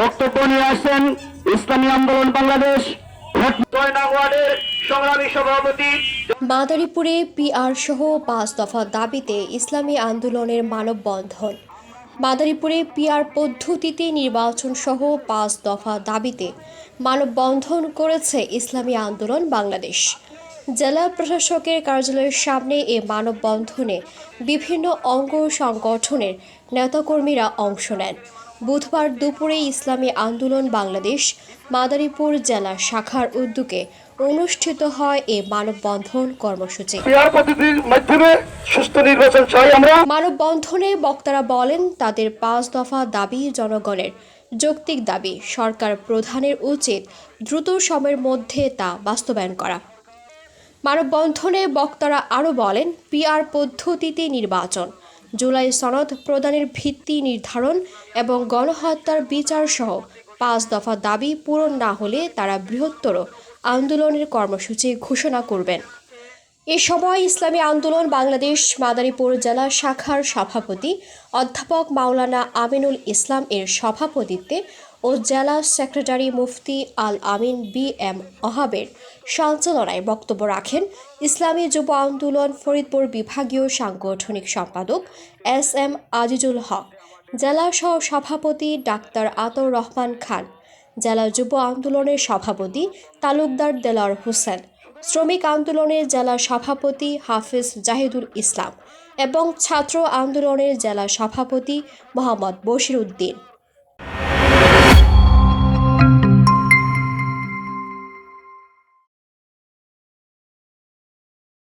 বক্তব্য নিয়ে আসছেন ইসলামী আন্দোলন বাংলাদেশ মাদারীপুরে পিআর সহ পাঁচ দফা দাবিতে ইসলামী আন্দোলনের মানববন্ধন। মাদারীপুরে পিআর পদ্ধতিতে নির্বাচন সহ পাঁচ দফা দাবিতে মানববন্ধন করেছে ইসলামী আন্দোলন বাংলাদেশ। জেলা প্রশাসকের কার্যালয়ের সামনে এ মানববন্ধনে বিভিন্ন অঙ্গ সংগঠনের নেতাকর্মীরা অংশ নেন। বুধবার দুপুরে ইসলামী আন্দোলন বাংলাদেশ মাদারীপুর জেলা শাখার উদ্যোগে অনুষ্ঠিত হয় এ মানববন্ধন কর্মসূচি। মাধ্যমে সুস্থ নির্বাচন চাই আমরা। মানববন্ধনে বক্তারা বলেন তাদের পাঁচ দফা দাবি জনগণের যৌক্তিক দাবি। সরকার প্রধানের উচিত দ্রুত সময়ের মধ্যে তা বাস্তবায়ন করা। মানববন্ধনে বক্তারা আরও বলেন পিআর পদ্ধতিতে নির্বাচন। জুলাই সনদ প্রদানের ভিত্তি নির্ধারণ এবং গণহত্যার বিচার সহ পাঁচ দফা দাবি পূরণ না হলে তারা বৃহত্তর আন্দোলনের কর্মসূচি ঘোষণা করবেন। এ সময় ইসলামী আন্দোলন বাংলাদেশ মাদারীপুর জেলা শাখার সভাপতি অধ্যাপক মাওলানা আমিনুল ইসলাম এর সভাপতিত্বে ও জেলা secretary Mufti Al Amin B M অহাবের সঞ্চালনায় বক্তব্য রাখেন ইসলামী যুব আন্দোলন ফরিদপুর বিভাগীয় সাংগঠনিক সম্পাদক এস এম আজিজুল হক, জেলা সহ সভাপতি ডাক্তার আতর রহমান খান, জেলা যুব আন্দোলনের সভাপতি তালুকদার দেলার হোসেন শ্রমিক আন্দোলনের জেলা সভাপতি হাফিজ জাহিদুল ইসলাম এবং ছাত্র আন্দোলনের জেলা সভাপতি মোহাম্মদ বশির উদ্দিন